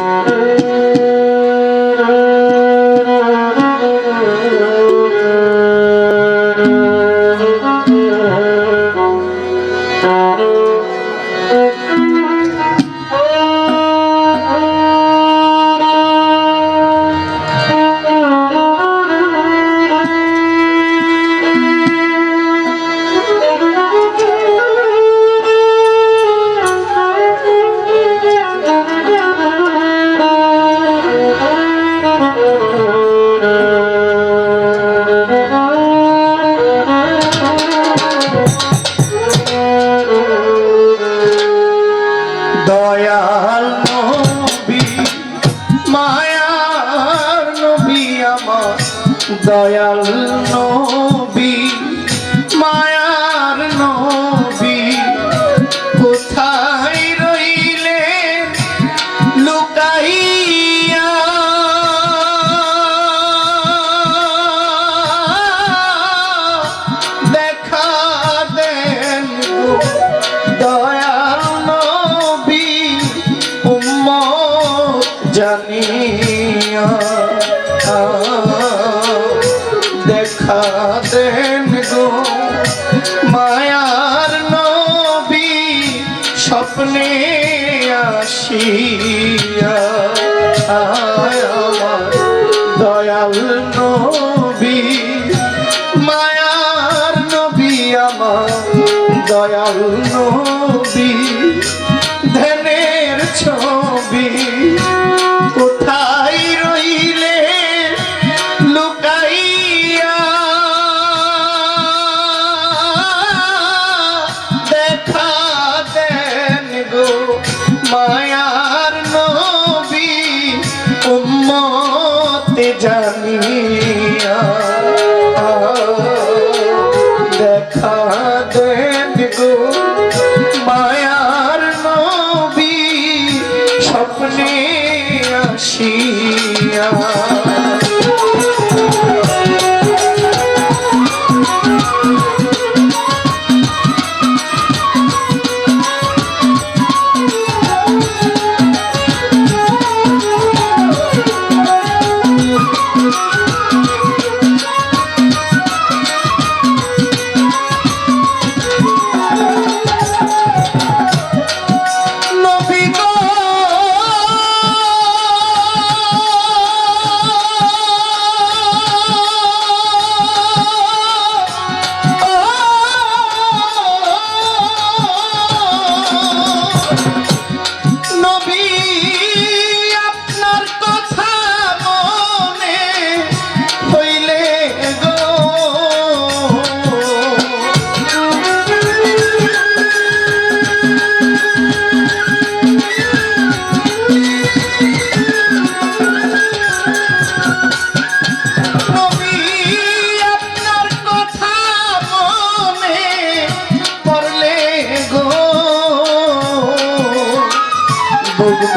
Música জানিয়া, দেখা দেন গো মায়ার নবী, স্বপ্নে আসিয়া। দয়াল নবী, মায়ার নবী, আমার দয়াল নবী ধনের ছো খুশি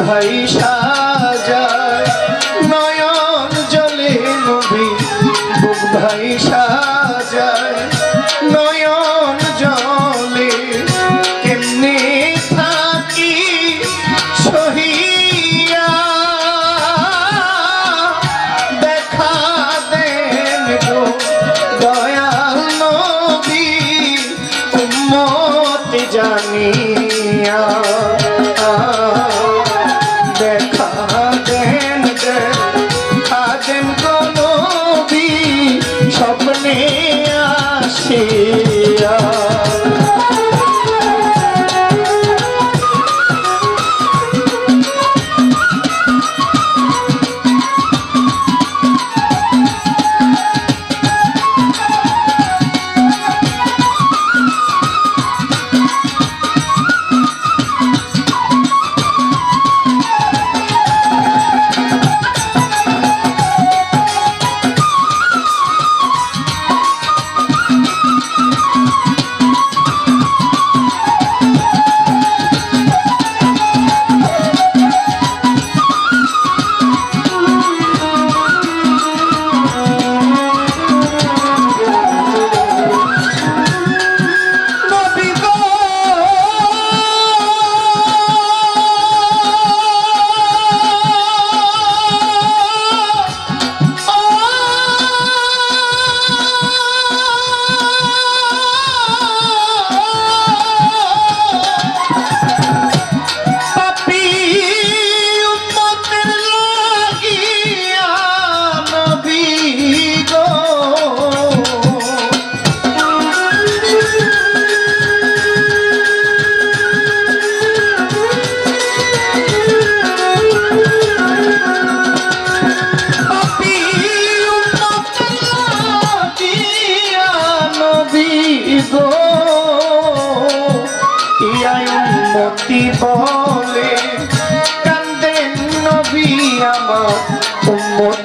ভাইসা যায় নয়ন জলে নবী বুক ভাইসা আসে। গো ইয়াই উন্নতি বলে কান্দেন নবী আমার উন্মতি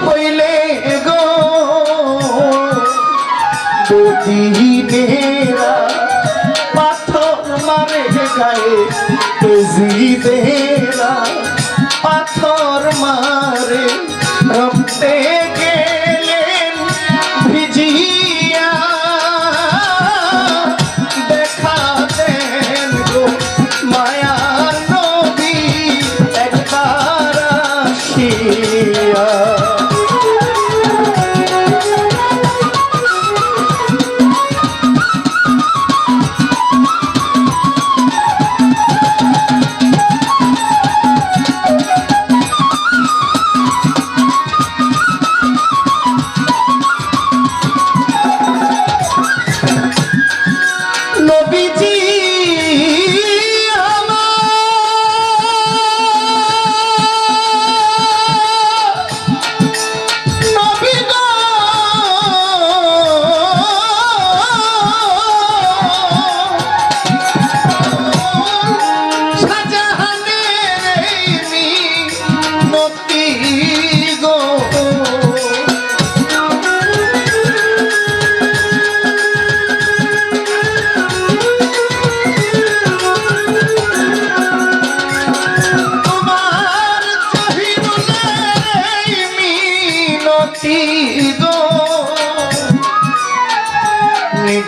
হইলে গো বেরা পাথর মারে গায়ে বেজি বেরা পাথর মারে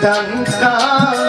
পিতাঙ্কা